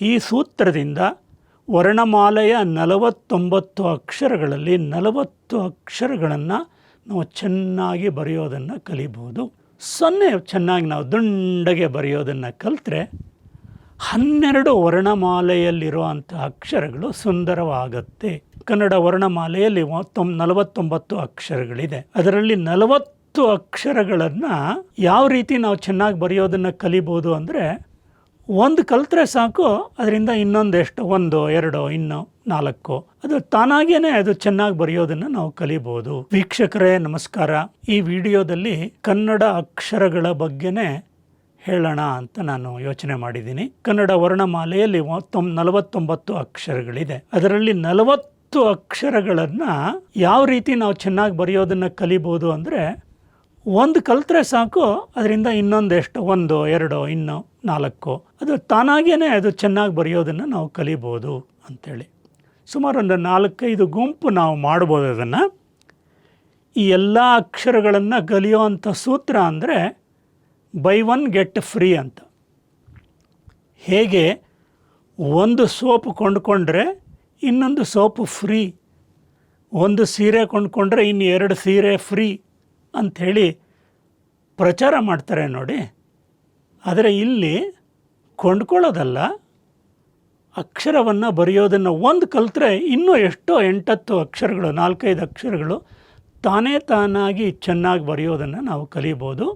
ಈ ಸೂತ್ರದಿಂದ ವರ್ಣಮಾಲೆಯ ನಲವತ್ತೊಂಬತ್ತು ಅಕ್ಷರಗಳಲ್ಲಿ ನಲವತ್ತು ಅಕ್ಷರಗಳನ್ನು ನಾವು ಚೆನ್ನಾಗಿ ಬರೆಯೋದನ್ನು ಕಲಿಬೋದು. ಸೊನ್ನೆ ಚೆನ್ನಾಗಿ ನಾವು ದುಂಡಗೆ ಬರೆಯೋದನ್ನು ಕಲಿತ್ರೆ ಹನ್ನೆರಡು ವರ್ಣಮಾಲೆಯಲ್ಲಿರುವಂಥ ಅಕ್ಷರಗಳು ಸುಂದರವಾಗತ್ತೆ. ಕನ್ನಡ ವರ್ಣಮಾಲೆಯಲ್ಲಿ ಮೊತ್ತೊಂ ನಲವತ್ತೊಂಬತ್ತು ಅಕ್ಷರಗಳಿದೆ. ಅದರಲ್ಲಿ ನಲವತ್ತು ಅಕ್ಷರಗಳನ್ನು ಯಾವ ರೀತಿ ನಾವು ಚೆನ್ನಾಗಿ ಬರೆಯೋದನ್ನು ಕಲಿಬೋದು ಅಂದರೆ ಒಂದು ಕಲ್ತ್ರೆ ಸಾಕು, ಅದರಿಂದ ಇನ್ನೊಂದೆಷ್ಟು? ಒಂದು, ಎರಡು, ಇನ್ನು ನಾಲ್ಕು. ಅದು ತಾನಾಗೇನೆ ಅದು ಚೆನ್ನಾಗಿ ಬರೆಯೋದನ್ನು ನಾವು ಕಲಿಬೋದು. ವೀಕ್ಷಕರೇ, ನಮಸ್ಕಾರ. ಈ ವಿಡಿಯೋದಲ್ಲಿ ಕನ್ನಡ ಅಕ್ಷರಗಳ ಬಗ್ಗೆನೇ ಹೇಳೋಣ ಅಂತ ನಾನು ಯೋಚನೆ ಮಾಡಿದ್ದೀನಿ. ಕನ್ನಡ ವರ್ಣಮಾಲೆಯಲ್ಲಿ ನಲವತ್ತೊಂಬತ್ತು ಅಕ್ಷರಗಳಿದೆ. ಅದರಲ್ಲಿ ನಲವತ್ತು ಅಕ್ಷರಗಳನ್ನು ಯಾವ ರೀತಿ ನಾವು ಚೆನ್ನಾಗಿ ಬರೆಯೋದನ್ನು ಕಲಿಬೋದು ಅಂದರೆ ಒಂದು ಕಲ್ತ್ರೆ ಸಾಕು, ಅದರಿಂದ ಇನ್ನೊಂದೆಷ್ಟು ಒಂದು, ಎರಡು, ಇನ್ನು ನಾಲ್ಕು. ಅದು ತಾನಾಗೇನೆ ಅದು ಚೆನ್ನಾಗಿ ಬರೆಯೋದನ್ನು ನಾವು ಕಲಿಬೋದು ಅಂಥೇಳಿ ಸುಮಾರು ಒಂದು ನಾಲ್ಕೈದು ಗುಂಪು ನಾವು ಮಾಡ್ಬೋದು ಅದನ್ನು. ಈ ಎಲ್ಲ ಅಕ್ಷರಗಳನ್ನು ಕಲಿಯೋವಂಥ ಸೂತ್ರ ಅಂದರೆ ಬೈ ಒನ್ ಗೆಟ್ ಫ್ರೀ ಅಂತ. ಹೇಗೆ? ಒಂದು ಸೋಪು ಕೊಂಡ್ಕೊಂಡ್ರೆ ಇನ್ನೊಂದು ಸೋಪು ಫ್ರೀ. ಒಂದು ಸೀರೆ ಕೊಂಡ್ಕೊಂಡ್ರೆ ಇನ್ನು ಎರಡು ಸೀರೆ ಫ್ರೀ. ಅಂಥೇಳಿ ಪ್ರಚಾರ ಮಾಡ್ತಾರೆ ನೋಡಿ. ಆದರೆ ಇಲ್ಲಿ ಕೊಂಡ್ಕೊಳ್ಳೋದಲ್ಲ. ಅಕ್ಷರವನ್ನು ಬರೆಯೋದನ್ನು ಒಂದು ಕಲಿತ್ರೆ ಇನ್ನೂ ಎಷ್ಟೋ ಎಂಟತ್ತು ಅಕ್ಷರಗಳು, ನಾಲ್ಕೈದು ಅಕ್ಷರಗಳು ತಾನೇ ತಾನಾಗಿ ಚೆನ್ನಾಗಿ ಬರೆಯೋದನ್ನು ನಾವು ಕಲಿಬೋದು.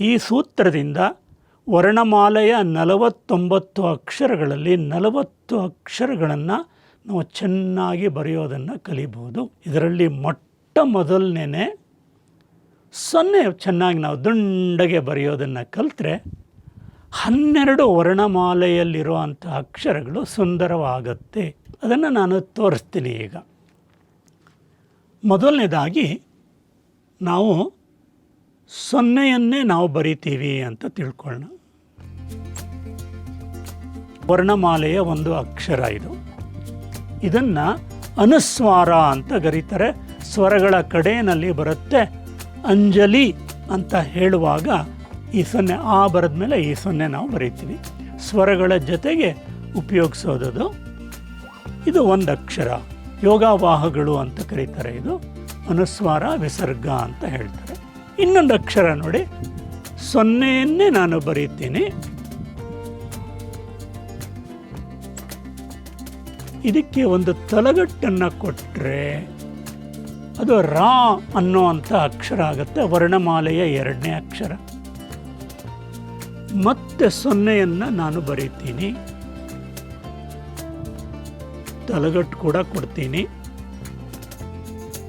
ಈ ಸೂತ್ರದಿಂದ ವರ್ಣಮಾಲೆಯ ನಲವತ್ತೊಂಬತ್ತು ಅಕ್ಷರಗಳಲ್ಲಿ ನಲವತ್ತು ಅಕ್ಷರಗಳನ್ನು ನಾವು ಚೆನ್ನಾಗಿ ಬರೆಯೋದನ್ನು ಕಲಿಬೋದು. ಇದರಲ್ಲಿ ಮೊಟ್ಟ ಮೊದಲನೇ ಸೊನ್ನೆ ಚೆನ್ನಾಗಿ ನಾವು ದುಂಡಗೆ ಬರೆಯೋದನ್ನು ಕಲಿತ್ರೆ ಹನ್ನೆರಡು ವರ್ಣಮಾಲೆಯಲ್ಲಿರುವಂಥ ಅಕ್ಷರಗಳು ಸುಂದರವಾಗತ್ತೆ. ಅದನ್ನು ನಾನು ತೋರಿಸ್ತೀನಿ ಈಗ. ಮೊದಲನೇದಾಗಿ ನಾವು ಸೊನ್ನೆಯನ್ನೇ ನಾವು ಬರಿತೀವಿ ಅಂತ ತಿಳ್ಕೊಳ್ಳೋಣ. ವರ್ಣಮಾಲೆಯ ಒಂದು ಅಕ್ಷರ ಇದು. ಇದನ್ನು ಅನುಸ್ವಾರ ಅಂತ ಕರೀತಾರೆ. ಸ್ವರಗಳ ಕಡೆಯಲ್ಲಿ ಬರುತ್ತೆ. ಅಂಜಲಿ ಅಂತ ಹೇಳುವಾಗ ಈ ಸೊನ್ನೆ, ಆ ಬರೆದ ಮೇಲೆ ಈ ಸೊನ್ನೆ ನಾವು ಬರೀತೀವಿ. ಸ್ವರಗಳ ಜೊತೆಗೆ ಉಪಯೋಗಿಸೋದದು. ಇದು ಒಂದು ಅಕ್ಷರ ಯೋಗಾವಾಹಗಳು ಅಂತ ಕರೀತಾರೆ ಇದು. ಅನುಸ್ವಾರ, ವಿಸರ್ಗ ಅಂತ ಹೇಳ್ತಾರೆ. ಇನ್ನೊಂದು ಅಕ್ಷರ ನೋಡಿ. ಸೊನ್ನೆಯನ್ನೇ ನಾನು ಬರೀತೀನಿ. ಇದಕ್ಕೆ ಒಂದು ತಲಗಟ್ಟನ್ನು ಕೊಟ್ಟರೆ ಅದು ರಾ ಅನ್ನುವಂಥ ಅಕ್ಷರ ಆಗುತ್ತೆ. ವರ್ಣಮಾಲೆಯ ಎರಡನೇ ಅಕ್ಷರ. ಮತ್ತೆ ಸೊನ್ನೆಯನ್ನು ನಾನು ಬರೀತೀನಿ. ತಲೆಗಟ್ಟು ಕೂಡ ಕೊಡ್ತೀನಿ.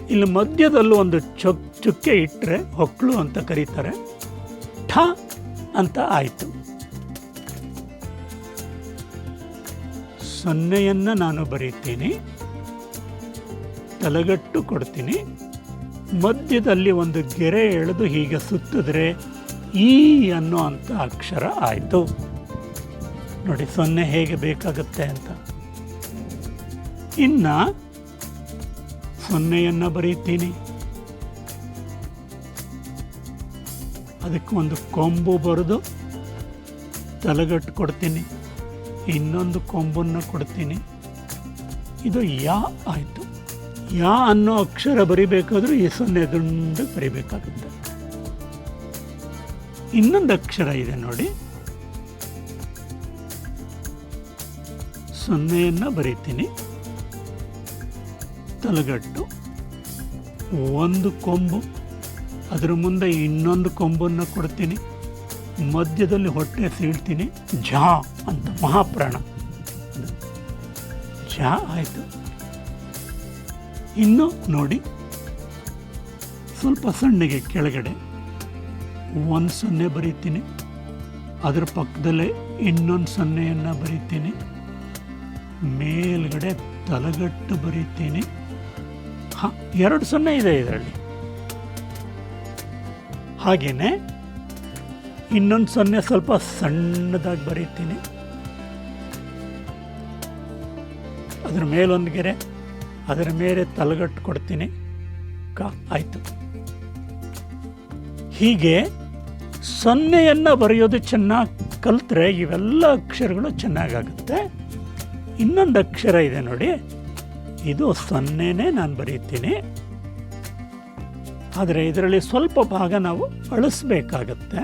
ಇಲ್ಲಿ ಮಧ್ಯದಲ್ಲೂ ಒಂದು ಚೊಕ್ ಚುಕ್ಕೆ ಇಟ್ಟರೆ ಹೊಕ್ಕಳು ಅಂತ ಕರೀತಾರೆ. ಠ ಅಂತ ಆಯಿತು. ಸೊನ್ನೆಯನ್ನು ನಾನು ಬರೀತೀನಿ. ತಲಗಟ್ಟು ಕೊಡ್ತೀನಿ. ಮಧ್ಯದಲ್ಲಿ ಒಂದು ಗೆರೆ ಎಳೆದು ಹೀಗೆ ಸುತ್ತಿದ್ರೆ ಈ ಅನ್ನೋ ಅಂತ ಅಕ್ಷರ ಆಯಿತು. ನೋಡಿ, ಸೊನ್ನೆ ಹೇಗೆ ಬೇಕಾಗುತ್ತೆ ಅಂತ. ಇನ್ನ ಸೊನ್ನೆಯನ್ನು ಬರೀತೀನಿ. ಅದಕ್ಕೆ ಒಂದು ಕೊಂಬು ಬರೆದು ತಲೆಗಟ್ಟು ಕೊಡ್ತೀನಿ. ಇನ್ನೊಂದು ಕೊಂಬನ್ನು ಕೊಡ್ತೀನಿ. ಇದು ಯಾ ಆಯಿತು. ಯಾ ಅನ್ನೋ ಅಕ್ಷರ ಬರಿಬೇಕಾದ್ರೂ ಈ ಸೊನ್ನೆ ದುಂಡು ಬರಿಬೇಕಾಗುತ್ತೆ. ಇನ್ನೊಂದು ಅಕ್ಷರ ಇದೆ ನೋಡಿ. ಸೊನ್ನೆಯನ್ನು ಬರೀತೀನಿ. ತಲೆಗಟ್ಟು. ಒಂದು ಕೊಂಬು. ಅದರ ಮುಂದೆ ಇನ್ನೊಂದು ಕೊಂಬನ್ನು ಕೊಡ್ತೀನಿ. ಮಧ್ಯದಲ್ಲಿ ಹೊಟ್ಟೆ ಸೀಳ್ತೀನಿ. ಝಾ ಅಂತ ಮಹಾಪ್ರಾಣ. ಝಾ ಆಯಿತು. ಇನ್ನು ನೋಡಿ. ಸ್ವಲ್ಪ ಸಣ್ಣಗೆ ಕೆಳಗಡೆ. ಒಂದು ಸೊನ್ನೆ ಬರೀತೀನಿ. ಅದರ ಪಕ್ಕದಲ್ಲೇ ಇನ್ನೊಂದು ಸೊನ್ನೆಯನ್ನು ಬರೀತೀನಿ. ಮೇಲ್ಗಡೆ ತಲೆಗಟ್ಟು ಬರೀತೀನಿ. ಹಾ, ಎರಡು ಸೊನ್ನೆ ಇದೆ ಇದರಲ್ಲಿ. ಹಾಗೆಯೇ ಇನ್ನೊಂದು ಸೊನ್ನೆ ಸ್ವಲ್ಪ ಸಣ್ಣದಾಗಿ ಬರೀತೀನಿ. ಅದರ ಮೇಲೊಂದು ಗೆರೆ. ಅದರ ಮೇಲೆ ತಲೆಗಟ್ಟು ಕೊಡ್ತೀನಿ. ಕ, ಆಯಿತು. ಹೀಗೆ ಸೊನ್ನೆಯನ್ನು ಬರೆಯೋದು ಚೆನ್ನಾಗಿ ಕಲ್ತ್ರೆ ಇವೆಲ್ಲ ಅಕ್ಷರಗಳು ಚೆನ್ನಾಗಾಗುತ್ತೆ. ಇನ್ನೊಂದು ಅಕ್ಷರ ಇದೆ ನೋಡಿ. ಇದು ಸೊನ್ನೆನೇ ನಾನು ಬರೀತೀನಿ. ಆದರೆ ಇದರಲ್ಲಿ ಸ್ವಲ್ಪ ಭಾಗ ನಾವು ಅಳಿಸ್ಬೇಕಾಗತ್ತೆ.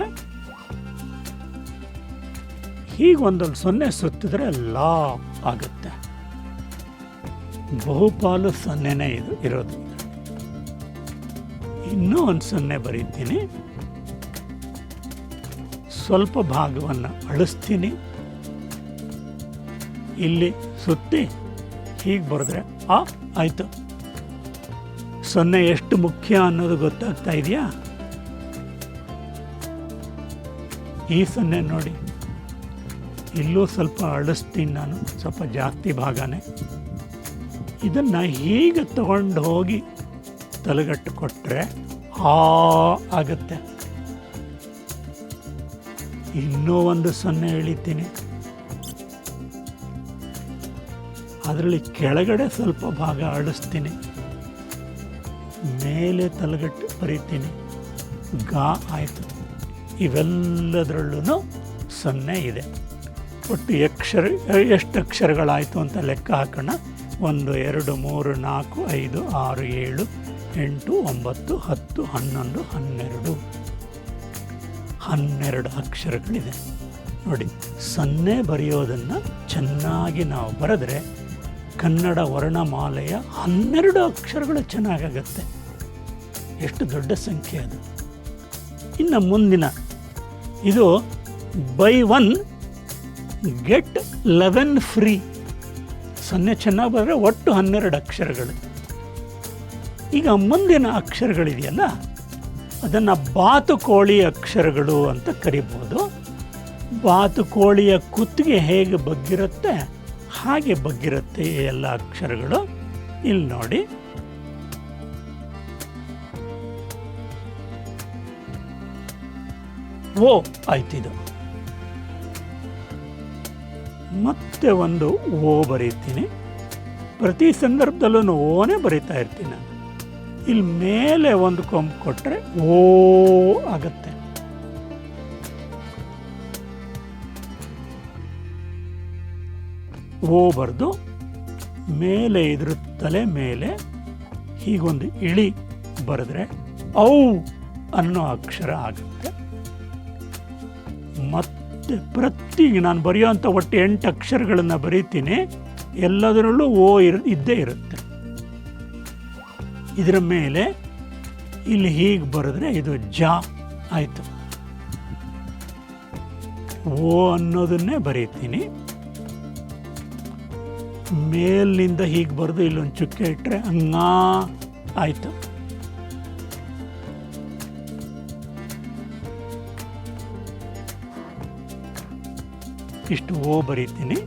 ಹೀಗೊಂದೊಂದು ಸೊನ್ನೆ ಸುತ್ತಿದ್ರೆ ಲಾ ಆಗುತ್ತೆ. ಬಹುಪಾಲು ಸೊನ್ನೆನೇ ಇದು ಇರೋದು. ಇನ್ನೂ ಒಂದು ಸೊನ್ನೆ ಬರೀತೀನಿ. ಸ್ವಲ್ಪ ಭಾಗವನ್ನು ಅಳಿಸ್ತೀನಿ. ಇಲ್ಲಿ ಸುತ್ತಿ ಹೀಗೆ ಬರೆದ್ರೆ, ಆ, ಆಯಿತು. ಸೊನ್ನೆ ಎಷ್ಟು ಮುಖ್ಯ ಅನ್ನೋದು ಗೊತ್ತಾಗ್ತಾ ಇದೆಯಾ? ಈ ಸೊನ್ನೆ ನೋಡಿ. ಇಲ್ಲೂ ಸ್ವಲ್ಪ ಅಳಿಸ್ತೀನಿ ನಾನು, ಸ್ವಲ್ಪ ಜಾಸ್ತಿ ಭಾಗನೇ. ಇದನ್ನು ಹೀಗೆ ತಗೊಂಡು ಹೋಗಿ ತಲೆಗಟ್ಟು ಕೊಟ್ಟರೆ ಆ ಆಗುತ್ತೆ. ಇನ್ನೂ ಒಂದು ಸೊನ್ನೆ ಎಳಿತೀನಿ. ಅದರಲ್ಲಿ ಕೆಳಗಡೆ ಸ್ವಲ್ಪ ಭಾಗ ಆಡಿಸ್ತೀನಿ. ಮೇಲೆ ತಲೆಗಟ್ಟು ಬರೀತೀನಿ. ಗಾ ಆಯಿತು. ಇವೆಲ್ಲದರಲ್ಲೂ ಸೊನ್ನೆ ಇದೆ. ಒಟ್ಟು ಅಕ್ಷರ ಎಷ್ಟು ಅಕ್ಷರಗಳಾಯಿತು ಅಂತ ಲೆಕ್ಕ ಹಾಕೋಣ. ಒಂದು, ಎರಡು, ಮೂರು, ನಾಲ್ಕು, ಐದು, ಆರು, ಏಳು, ಎಂಟು, ಒಂಬತ್ತು, ಹತ್ತು, ಹನ್ನೊಂದು, ಹನ್ನೆರಡು. ಹನ್ನೆರಡು ಅಕ್ಷರಗಳಿದೆ. ನೋಡಿ, ಸೊನ್ನೆ ಬರೆಯೋದನ್ನು ಚೆನ್ನಾಗಿ ನಾವು ಬರೆದ್ರೆ ಕನ್ನಡ ವರ್ಣಮಾಲೆಯ ಹನ್ನೆರಡು ಅಕ್ಷರಗಳು ಚೆನ್ನಾಗಾಗತ್ತೆ. ಎಷ್ಟು ದೊಡ್ಡ ಸಂಖ್ಯೆ ಅದು. ಇನ್ನು ಮುಂದಿನ, ಇದು buy one get eleven free. ಸೊನ್ನೆ ಚೆನ್ನಾಗಿ ಬರೆದ್ರೆ ಒಟ್ಟು ಹನ್ನೆರಡು ಅಕ್ಷರಗಳು. ಈಗ ಮುಂದಿನ ಅಕ್ಷರಗಳಿದೆಯಲ್ಲ, ಅದನ್ನು ಬಾತುಕೋಳಿ ಅಕ್ಷರಗಳು ಅಂತ ಕರಿಬೋದು. ಬಾತುಕೋಳಿಯ ಕುತ್ತಿಗೆ ಹೇಗೆ ಬಗ್ಗಿರುತ್ತೆ, ಹಾಗೆ ಬಗ್ಗಿರುತ್ತೆ ಎಲ್ಲ ಅಕ್ಷರಗಳು. ಇಲ್ಲಿ ನೋಡಿ. ಓ, ಆಯ್ತಿದು. ಮತ್ತೆ ಒಂದು ಓ ಬರೀತೀನಿ. ಪ್ರತಿ ಸಂದರ್ಭದಲ್ಲೂ ಓನೇ ಬರೀತಾ ಇರ್ತೀನಿ ನಾನು. ಇಲ್ಲಿ ಮೇಲೆ ಒಂದು ಕೊಂಬು ಕೊಟ್ಟರೆ ಓ ಆಗತ್ತೆ. ಓ ಬರೆದು ಮೇಲೆ ಇದ್ರ ತಲೆ ಮೇಲೆ ಹೀಗೊಂದು ಇಳಿ ಬರೆದ್ರೆ ಔ ಅನ್ನೋ ಅಕ್ಷರ ಆಗುತ್ತೆ. ಮತ್ತೆ ಪ್ರತಿ ನಾನು ಬರೆಯೋಂಥ ಒಟ್ಟು ಎಂಟು ಅಕ್ಷರಗಳನ್ನು ಬರೀತೀನಿ. ಎಲ್ಲದರಲ್ಲೂ ಓ ಇರ್, ಇದ್ದೇ ಇರುತ್ತೆ. ಇದರ ಮೇಲೆ ಇಲ್ಲಿ ಹೀಗೆ ಬರೆದ್ರೆ ಇದು ಜಾ ಆಯಿತು. ಓ ಅನ್ನೋದನ್ನೇ ಬರೀತೀನಿ. ಮೇಲಿನಿಂದ ಹೀಗೆ ಬರೆದು ಇಲ್ಲೊಂದು ಚುಕ್ಕೆ ಇಟ್ಟರೆ ಹಂಗಾ ಆಯಿತು. ಇಷ್ಟು ಓ ಬರೀತೀನಿ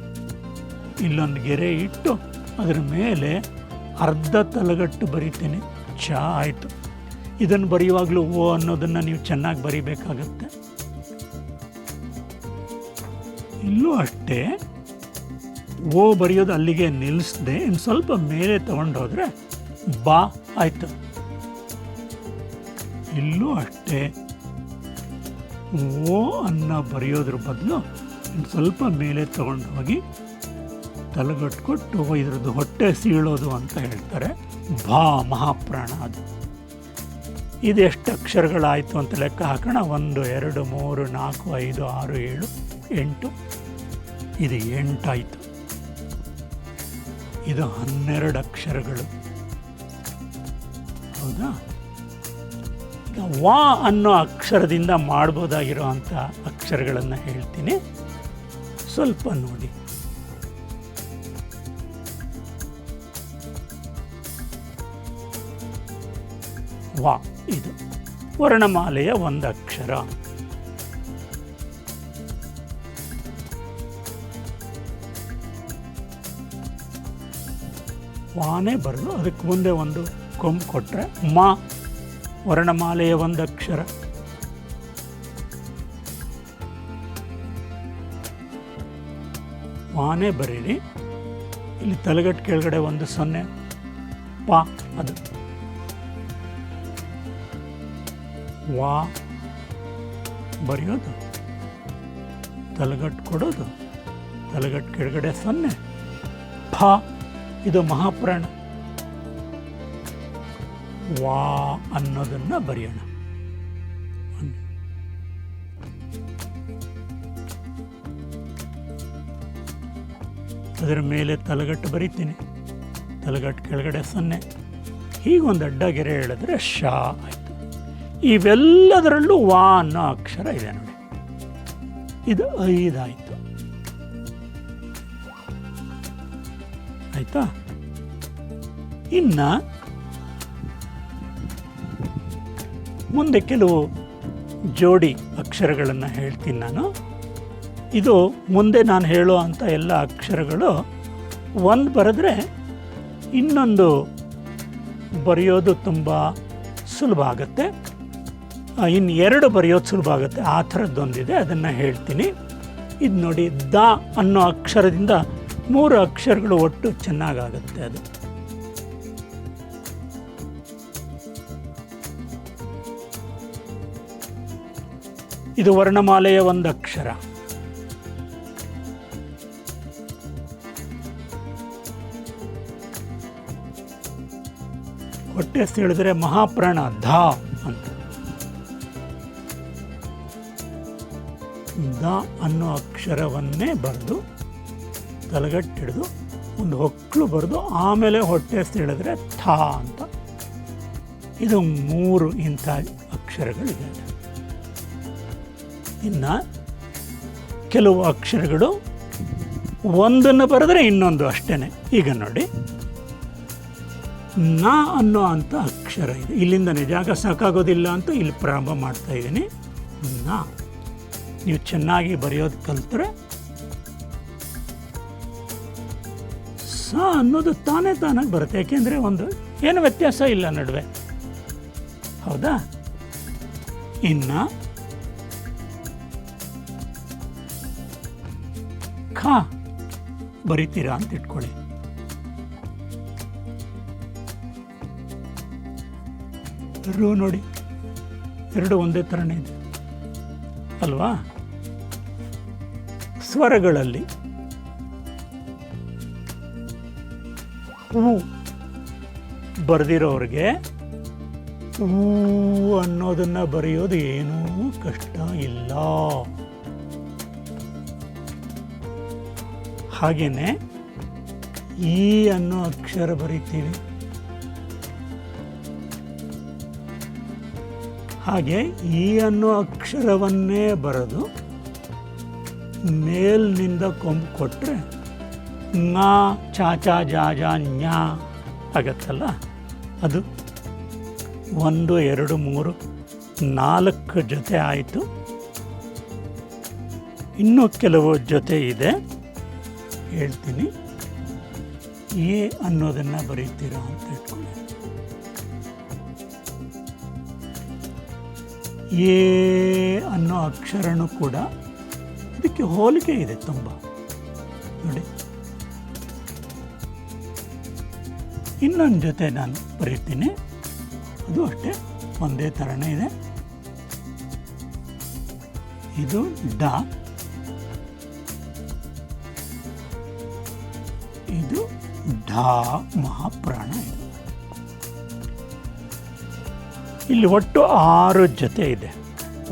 ಇಲ್ಲೊಂದು ಗೆರೆ ಇಟ್ಟು ಅದರ ಮೇಲೆ ಅರ್ಧ ತಲೆಗಟ್ಟು ಬರೀತೀನಿ. ಚಾ ಆಯಿತು. ಇದನ್ನು ಬರೆಯುವಾಗಲೂ ಓ ಅನ್ನೋದನ್ನು ನೀವು ಚೆನ್ನಾಗಿ ಬರಿಬೇಕಾಗತ್ತೆ. ಇಲ್ಲೂ ಅಷ್ಟೇ, ಓ ಬರೆಯೋದು ಅಲ್ಲಿಗೆ ನಿಲ್ಲಿಸದೆ, ಇನ್ನು ಸ್ವಲ್ಪ ಮೇಲೆ ತಗೊಂಡೋದ್ರೆ ಬಾ, ಆಯಿತು. ಇಲ್ಲೂ ಅಷ್ಟೇ, ಓ ಅನ್ನ ಬರೆಯೋದ್ರ ಬದಲು ಸ್ವಲ್ಪ ಮೇಲೆ ತಗೊಂಡು ಹೋಗಿ ತಲೆಗಟ್ಕೊಟ್ಟು ಇದ್ರದ್ದು ಹೊಟ್ಟೆ ಸೀಳೋದು ಅಂತ ಹೇಳ್ತಾರೆ. ಭಾ ಮಹಾಪ್ರಾಣ ಅದು. ಇದು ಎಷ್ಟು ಅಕ್ಷರಗಳಾಯಿತು ಅಂತ ಲೆಕ್ಕ ಹಾಕೋಣ. ಒಂದು, ಎರಡು, ಮೂರು, ನಾಲ್ಕು, ಐದು, ಆರು, ಏಳು, ಎಂಟು. ಇದು ಎಂಟಾಯಿತು. ಇದು ಹನ್ನೆರಡು ಅಕ್ಷರಗಳು. ಹೌದಾ? ವಾ ಅನ್ನೋ ಅಕ್ಷರದಿಂದ ಮಾಡ್ಬೋದಾಗಿರೋ ಅಂಥ ಅಕ್ಷರಗಳನ್ನು ಹೇಳ್ತೀನಿ. ಸ್ವಲ್ಪ ನೋಡಿ. ವಾ, ಇದು ವರ್ಣಮಾಲೆಯ ಒಂದಕ್ಷರ. ವಾನೇ ಬರಲು, ಅದಕ್ಕೆ ಮುಂದೆ ಒಂದು ಕೊಂಬು ಕೊಟ್ಟರೆ ಮಾ, ವರ್ಣಮಾಲೆಯ ಒಂದು ವಾನೇ ಬರೀರಿ. ಇಲ್ಲಿ ತಲೆಗಟ್ಟು ಕೆಳಗಡೆ ಒಂದು ಸೊನ್ನೆ. ಪಾ, ಅದು. ವಾ, ಬರೆಯೋದು. ತಲೆಗಟ್ಟು ಕೊಡೋದು. ತಲೆಗಟ್ಟು ಕೆಳಗಡೆ ಸೊನ್ನೆ. ಫ, ಇದು ಮಹಾಪ್ರಾಣ. ವಾ ಅನ್ನೋದನ್ನ ಬರೆಯೋಣ. ಅದರ ಮೇಲೆ ತಲೆಗಟ್ಟು ಬರಿತೀನಿ. ತಲೆಗಟ್ಟು ಕೆಳಗಡೆ ಸೊನ್ನೆ. ಹೀಗೊಂದು ಅಡ್ಡ ಗೆರೆ ಹೇಳಿದ್ರೆ ಶಾ ಆಯಿತು. ಇವೆಲ್ಲದರಲ್ಲೂ ವಾ ಅನ್ನೋ ಅಕ್ಷರ ಇದೆ ನೋಡಿ. ಇದು ಐದಾಯಿತು. ಆಯ್ತಾ? ಇನ್ನ ಮುಂದೆ ಕೆಲವು ಜೋಡಿ ಅಕ್ಷರಗಳನ್ನು ಹೇಳ್ತೀನಿ ನಾನು. ಇದು ಮುಂದೆ ನಾನು ಹೇಳೋ ಅಂಥ ಎಲ್ಲ ಅಕ್ಷರಗಳು. ಒಂದು ಬರೆದ್ರೆ ಇನ್ನೊಂದು ಬರೆಯೋದು ತುಂಬ ಸುಲಭ ಆಗುತ್ತೆ. ಇನ್ನು ಎರಡು ಬರೆಯೋದು ಸುಲಭ ಆಗುತ್ತೆ. ಆ ಥರದ್ದೊಂದಿದೆ, ಅದನ್ನು ಹೇಳ್ತೀನಿ. ಇದು ನೋಡಿ, ದ ಅನ್ನೋ ಅಕ್ಷರದಿಂದ ಮೂರು ಅಕ್ಷರಗಳು ಒಟ್ಟು ಚೆನ್ನಾಗಾಗುತ್ತೆ ಅದು. ಇದು ವರ್ಣಮಾಲೆಯ ಒಂದು ಅಕ್ಷರ. ಹೊಟ್ಟೆ ಹೇಳಿದ್ರೆ ಮಹಾಪ್ರಾಣ ಧ ಅಂತ. ದ ಅನ್ನೋ ಅಕ್ಷರವನ್ನೇ ಬರೆದು ತಲೆಗಟ್ಟಿಡಿದು ಒಂದು ಹೊಕ್ಕಳು ಬರೆದು ಆಮೇಲೆ ಹೊಟ್ಟೆ ಹೇಳಿದ್ರೆ ಥಾ ಅಂತ. ಇದು ಮೂರು ಇಂಥ ಅಕ್ಷರಗಳಿದೆ ಇನ್ನು ಕೆಲವು ಅಕ್ಷರಗಳು ಒಂದನ್ನು ಬರೆದ್ರೆ ಇನ್ನೊಂದು ಅಷ್ಟೇ ಈಗ ನೋಡಿ. ನ ಅನ್ನೋ ಅಂತ ಅಕ್ಷರ ಇದೆ. ಇಲ್ಲಿಂದ ನಿಜಾಗ ಸಾಕಾಗೋದಿಲ್ಲ ಅಂತ ಇಲ್ಲಿ ಪ್ರಾರಂಭ ಮಾಡ್ತಾ ಇದ್ದೀನಿ. ನ. ನೀವು ಚೆನ್ನಾಗಿ ಬರೆಯೋದು ಕಲ್ತರೆ ಸ ಅನ್ನೋದು ತಾನೇ ತಾನಾಗಿ ಬರುತ್ತೆ. ಯಾಕೆಂದರೆ ಒಂದು ಏನು ವ್ಯತ್ಯಾಸ ಇಲ್ಲ ನಡುವೆ. ಹೌದಾ? ಇನ್ನ ಖ ಬರಿತೀರಾ ಅಂತ ಇಟ್ಕೊಳ್ಳಿ. ರು ನೋಡಿ. ಎರಡು ಒಂದೇ ಥರನೇ ಇದೆ. ಅಲ್ವಾ? ಸ್ವರಗಳಲ್ಲಿ ಹೂ ಬರೆದಿರೋರಿಗೆ ಹೂ ಅನ್ನೋದನ್ನು ಬರೆಯೋದು ಏನೂ ಕಷ್ಟ ಇಲ್ಲ. ಹಾಗೆಯೇ ಈ ಅನ್ನೋ ಅಕ್ಷರ ಬರಿತೀವಿ. ಹಾಗೆ ಈ ಅನ್ನೋ ಅಕ್ಷರವನ್ನೇ ಬರೆದು ಮೇಲ್ನಿಂದ ಕೊಂಬು ಕೊಟ್ಟರೆ ಂಗ ಚಾಚಾ ಜಾ ಜಾ, ನ್ಯಾ ಆಗತ್ತಲ್ಲ? ಅದು ಒಂದು, ಎರಡು, ಮೂರು, ನಾಲ್ಕು ಜೊತೆ ಆಯಿತು. ಇನ್ನೂ ಕೆಲವು ಜೊತೆ ಇದೆ. ಹೇಳ್ತೀನಿ. ಎ ಅನ್ನೋದನ್ನು ಬರೀತೀರಾ ಅಂತ ಇಟ್ಕೊಳ್ಳಿ. ಎ ಅನ್ನೋ ಅಕ್ಷರನೂ ಕೂಡ ಇದಕ್ಕೆ ಹೋಲಿಕೆ ಇದೆ ತುಂಬ. ನೋಡಿ. ಇನ್ನೊಂದು ಜೊತೆ ನಾನು ಬರೀತೀನಿ. ಅದು ಅಷ್ಟೇ, ಒಂದೇ ಥರನೇ ಇದೆ. ಇದು ಡ. ಇದು ಢಾ ಮಹಾಪ್ರಾಣ ಇದು. ಇಲ್ಲಿ ಒಟ್ಟು ಆರು ಜೊತೆ ಇದೆ.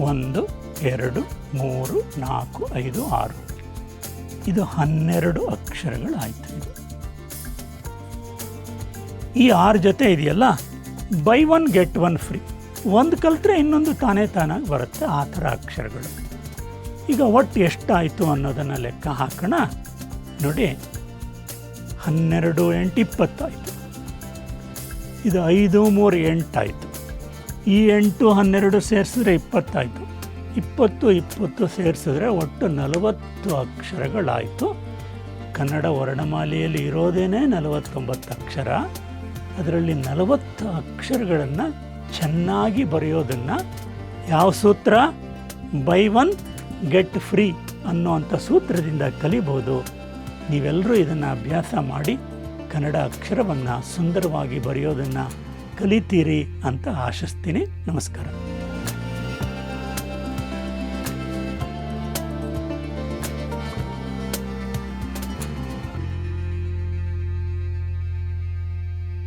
ಒಂದು, ಎರಡು, ಮೂರು, ನಾಲ್ಕು, ಐದು, ಆರು. ಇದು ಹನ್ನೆರಡು ಅಕ್ಷರಗಳಾಯಿತು ಇದು. ಈ ಆರು ಜೊತೆ ಇದೆಯಲ್ಲ? Buy one get one free ಒಂದು ಕಲಿತ್ರೆ ಇನ್ನೊಂದು ತಾನೇ ತಾನಾಗಿ ಬರುತ್ತೆ ಆ ಥರ ಅಕ್ಷರಗಳು. ಈಗ ಒಟ್ಟು ಎಷ್ಟಾಯಿತು ಅನ್ನೋದನ್ನು ಲೆಕ್ಕ ಹಾಕೋಣ. ನೋಡಿ, ಹನ್ನೆರಡು ಎಂಟು ಇಪ್ಪತ್ತಾಯಿತು. ಇದು ಐದು ಮೂರು ಎಂಟಾಯಿತು. ಈ ಎಂಟು ಹನ್ನೆರಡು ಸೇರಿಸಿದ್ರೆ ಇಪ್ಪತ್ತಾಯಿತು. ಇಪ್ಪತ್ತು ಇಪ್ಪತ್ತು ಸೇರಿಸಿದ್ರೆ ಒಟ್ಟು ನಲವತ್ತು ಅಕ್ಷರಗಳಾಯಿತು. ಕನ್ನಡ ವರ್ಣಮಾಲೆಯಲ್ಲಿ ಇರೋದೇನೆ ನಲವತ್ತೊಂಬತ್ತು ಅಕ್ಷರ. ಅದರಲ್ಲಿ ನಲವತ್ತು ಅಕ್ಷರಗಳನ್ನು ಚೆನ್ನಾಗಿ ಬರೆಯೋದನ್ನು ಯಾವ ಸೂತ್ರ? ಬೈ ಒನ್, ಗೆಟ್ ಫ್ರೀ ಅನ್ನುವಂಥ ಸೂತ್ರದಿಂದ ಕಲಿಬೋದು. ನೀವೆಲ್ಲರೂ ಇದನ್ನು ಅಭ್ಯಾಸ ಮಾಡಿ ಕನ್ನಡ ಅಕ್ಷರವನ್ನು ಸುಂದರವಾಗಿ ಬರೆಯೋದನ್ನು ಕಲಿತೀರಿ ಅಂತ ಆಶಿಸ್ತೀನಿ. ನಮಸ್ಕಾರ.